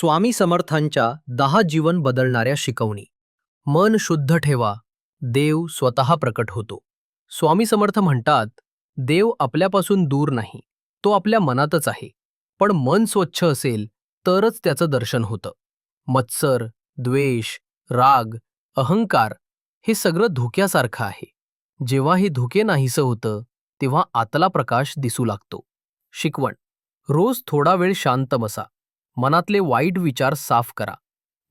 स्वामी समर्थांच्या दहा जीवन बदलणाऱ्या शिकवणी. मन शुद्ध ठेवा. देव स्वतः प्रकट होतो. स्वामी समर्थ म्हणतात देव आपल्यापासून दूर नाही. तो आपल्या मनातच आहे. पण मन स्वच्छ असेल तरच त्याचं दर्शन होतं. मत्सर द्वेष राग अहंकार हे सगळं धुक्यासारखं आहे. जेव्हा हे धुके नाहीसं होतं तेव्हा आतला प्रकाश दिसू लागतो. शिकवण. रोज थोडा वेळ शांत बसा. मनातले वाईट विचार साफ करा.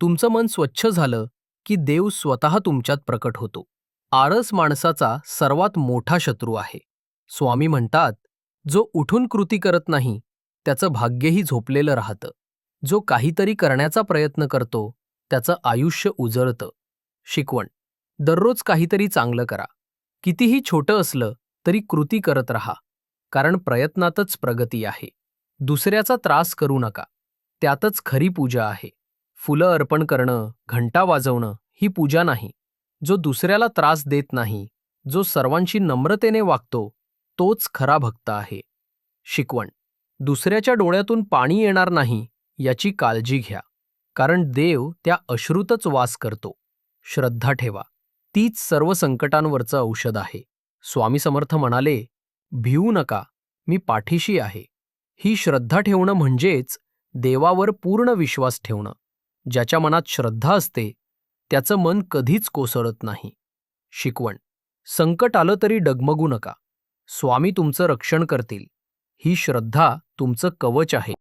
तुमचं मन स्वच्छ झालं की देव स्वतः तुमच्यात प्रकट होतो. आळस माणसाचा सर्वात मोठा शत्रू आहे. स्वामी म्हणतात जो उठून कृती करत नाही त्याचं भाग्यही झोपलेलं राहतं. जो काहीतरी करण्याचा प्रयत्न करतो त्याचं आयुष्य उजळतं. शिकवण. दररोज काहीतरी चांगलं करा. कितीही छोटं असलं तरी कृती करत राहा. कारण प्रयत्नातच प्रगती आहे. दुसऱ्याचा त्रास करू नका. त्यातच खरी पूजा आहे. फुलं अर्पण करणं घंटा वाजवणं ही पूजा नाही. जो दुसऱ्याला त्रास देत नाही जो सर्वांशी नम्रतेने वागतो तोच खरा भक्त आहे. शिकवण. दुसऱ्याच्या डोळ्यातून पाणी येणार नाही याची काळजी घ्या. कारण देव त्या अश्रूतच वास करतो. श्रद्धा ठेवा. तीच सर्व संकटांवरचं औषध आहे. स्वामी समर्थ म्हणाले भिवू नका. मी पाठीशी आहे. ही श्रद्धा ठेवणं म्हणजेच देवावर पूर्ण विश्वास ठेवणं ज्याच्या मनात श्रद्धा असते त्याचं मन कधीच कोसळत नाही. शिकवण. संकट आलं तरी डगमगू नका. स्वामी तुमचं रक्षण करतील. ही श्रद्धा तुमचं कवच आहे.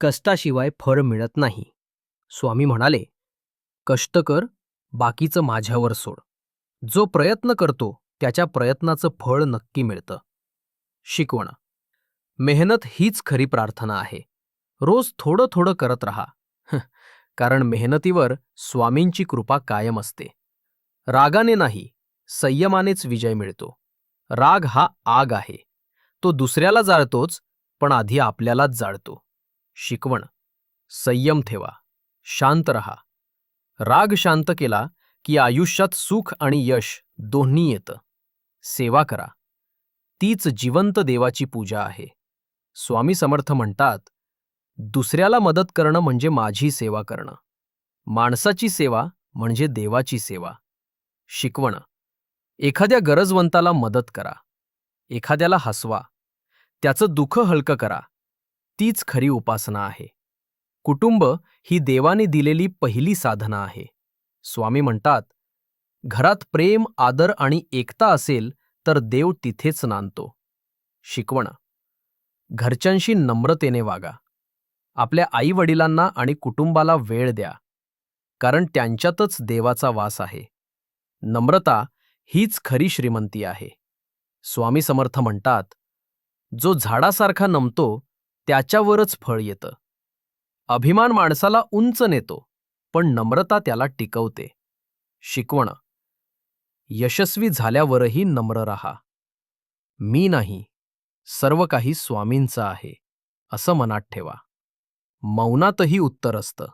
कष्टाशिवाय फळ मिळत नाही. स्वामी म्हणाले कष्ट कर बाकीचं माझ्यावर सोड. जो प्रयत्न करतो त्याच्या प्रयत्नाचं फळ नक्की मिळतं. शिकवण. मेहनत हीच खरी प्रार्थना आहे. रोज थोडं थोडं करत राहा. कारण मेहनतीवर स्वामींची कृपा कायम असते. रागाने नाही संयमानेच विजय मिळतो. राग हा आग आहे. तो दुसऱ्याला जाळतोच पण आधी आपल्यालाच जाळतो. शिकवण. संयम ठेवा. शांत रहा. राग शांत केला की आयुष्यात सुख आणि यश दोन्ही येतं. सेवा करा. तीच जिवंत देवाची पूजा आहे. स्वामी समर्थ म्हणतात दुसऱ्याला मदत करणं म्हणजे माझी सेवा करणं. माणसाची सेवा म्हणजे देवाची सेवा. शिकवणं. एखाद्या गरजवंताला मदत करा. एखाद्याला हसवा. त्याचं दुःख हलकं करा. तीच खरी उपासना आहे. कुटुंब ही देवाने दिलेली पहिली साधना आहे. स्वामी म्हणतात घरात प्रेम आदर आणि एकता असेल तर देव तिथेच नांदतो. शिकवणं. घरच्यांशी नम्रतेने वागा. आपल्या आईवडिलांना आणि कुटुंबाला वेळ द्या कारण त्यांच्यातच देवाचा वास आहे. नम्रता हीच खरी श्रीमंती आहे. स्वामी समर्थ म्हणतात जो झाडासारखा नमतो त्याच्यावरच फळ येतं. अभिमान माणसाला उंच नेतो पण नम्रता त्याला टिकवते. शिकवण यशस्वी झाल्यावरही नम्र रहा. मी नाही सर्व काही स्वामींचं आहे असं मनात ठेवा. मौनातही उत्तर असतं.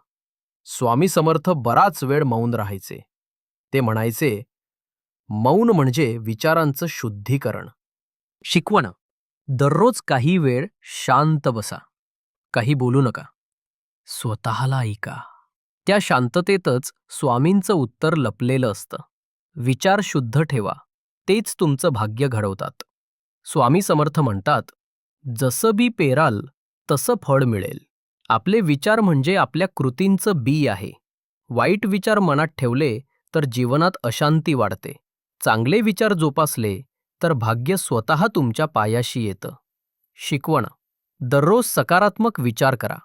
स्वामी समर्थ बराच वेळ मौन राहायचे. ते म्हणायचे मौन म्हणजे विचारांचं शुद्धीकरण. शिकवण. दररोज काही वेळ शांत बसा. काही बोलू नका. स्वतःला ऐका. त्या शांततेतच स्वामींचं उत्तर लपलेलं असतं. विचार शुद्ध ठेवा. तेच तुमचं भाग्य घडवतात. स्वामी समर्थ म्हणतात जसं बी पेराल तसं फळ मिळेल. आपले विचार म्हणजे आपल्या कृतींचं बी आहे. वाईट विचार मनात ठेवले तर जीवनात अशांती वाढते. चांगले विचार जोपासले तर भाग्य स्वतः तुमच्या पायाशी येतं. शिकवण. दररोज सकारात्मक विचार करा.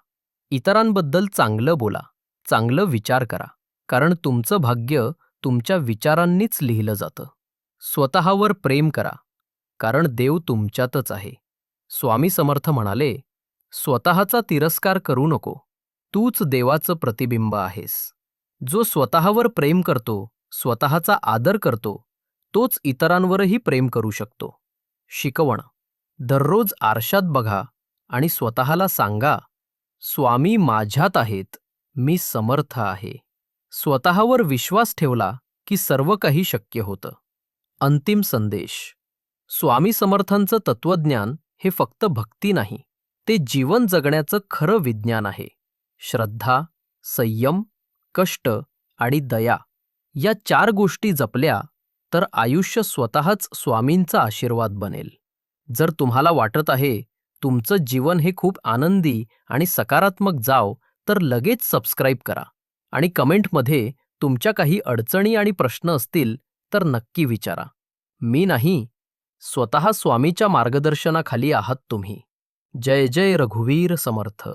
इतरांबद्दल चांगलं बोला. चांगलं विचार करा. कारण तुमचं भाग्य तुमच्या विचारांनीच लिहिलं जातं. स्वतःवर प्रेम करा. कारण देव तुमच्यातच आहे. स्वामी समर्थ म्हणाले स्वतःचा तिरस्कार करू नको. तूच देवाचं प्रतिबिंब आहेस. जो स्वतःवर प्रेम करतो स्वतःचा आदर करतो तोच इतरांवरही प्रेम करू शकतो. शिकवण. दररोज आरशात बघा आणि स्वतःला सांगा स्वामी माझ्यात आहेत मी समर्थ आहे. स्वतःवर विश्वास ठेवला की सर्व काही शक्य होतं. अंतिम संदेश. स्वामी समर्थांचं तत्वज्ञान हे फक्त भक्ती नाही. ते जीवन जगण्याचं खरं विज्ञान आहे. श्रद्धा संयम कष्ट आणि दया या चार गोष्टी जपल्या तर आयुष्य स्वतःच स्वामींचा आशीर्वाद बनेल. जर तुम्हाला वाटत आहे तुमचं जीवन हे खूप आनंदी आणि सकारात्मक जाव तर लगेच सबस्क्राईब करा आणि कमेंटमध्ये तुमच्या काही अडचणी आणि प्रश्न असतील तर नक्की विचारा. मी नाही स्वतः स्वामीच्या मार्गदर्शनाखाली आहात तुम्ही. जय जय रघुवीर समर्थ.